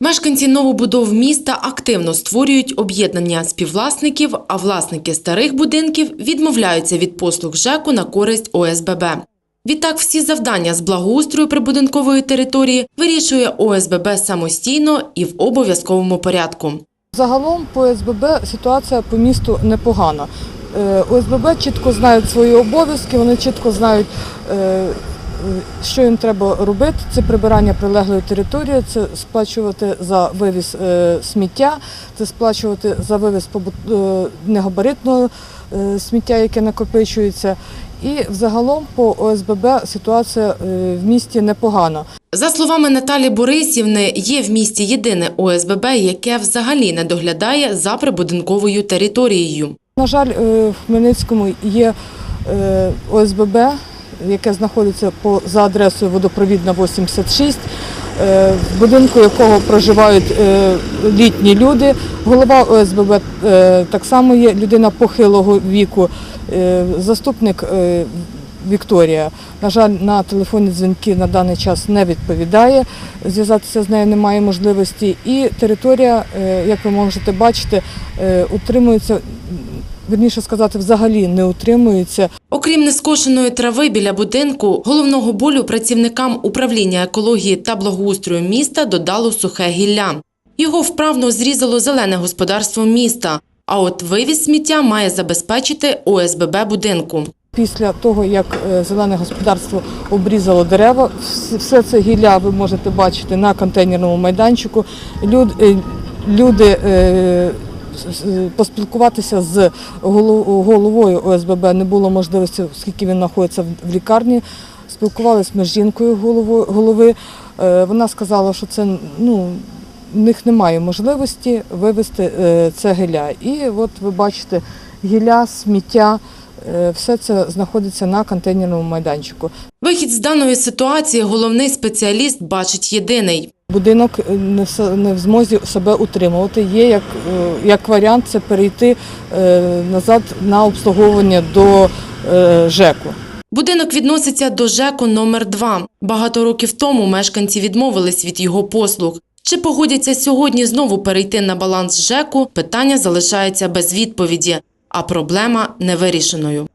Мешканці новобудов міста активно створюють об'єднання співвласників, а власники старих будинків відмовляються від послуг ЖЕКу на користь ОСББ. Відтак всі завдання з благоустрою прибудинкової території вирішує ОСББ самостійно і в обов'язковому порядку. Загалом по ОСББ ситуація по місту непогана. Е, ОСББ чітко знають свої обов'язки, вони чітко знають, е, що їм треба робити. Це прибирання прилеглої території, це сплачувати за вивіз е, сміття, це сплачувати за вивіз е, негабаритного е, сміття, яке накопичується. І взагалом по ОСББ ситуація в місті непогана. За словами Наталі Борисівни, є в місті єдине ОСББ, яке взагалі не доглядає за прибудинковою територією. На жаль, в Хмельницькому є ОСББ, яке знаходиться по, за адресою водопровідна 86, е, в будинку якого проживають е, літні люди. Голова ОСББ е, так само є людина похилого віку, заступник Вікторія. На жаль, на телефонні дзвінки на даний час не відповідає. Зв'язатися з нею немає можливості. І територія, як ви можете бачити, утримується, верніше сказати, взагалі не утримується. Окрім нескошеної трави біля будинку, головного болю працівникам управління екології та благоустрою міста додало сухе гілля. Його вправно зрізало зелене господарство міста. А от вивіз сміття має забезпечити ОСББ будинку. Після того, як е, зелене господарство обрізало дерева, все це гілля ви можете бачити на контейнерному майданчику. Е, Люди е, поспілкуватися з головою ОСББ не було можливості, оскільки він знаходиться в- лікарні. Спілкувалися ми з жінкою голови. Е, Вона сказала, що це ну, в них немає можливості вивезти е, це гілля. І от ви бачите гілля, сміття. Е, Все це знаходиться на контейнерному майданчику. Вихід з даної ситуації головний спеціаліст бачить єдиний. Будинок е, не в змозі себе утримувати. Є як, е, як варіант це перейти е, назад на обслуговування до ЖЕКу. Будинок відноситься до ЖЕКу номер 2 Багато років тому мешканці відмовились від його послуг. Чи погодяться сьогодні знову перейти на баланс ЖЕКу, питання залишається без відповіді, а проблема невирішеною.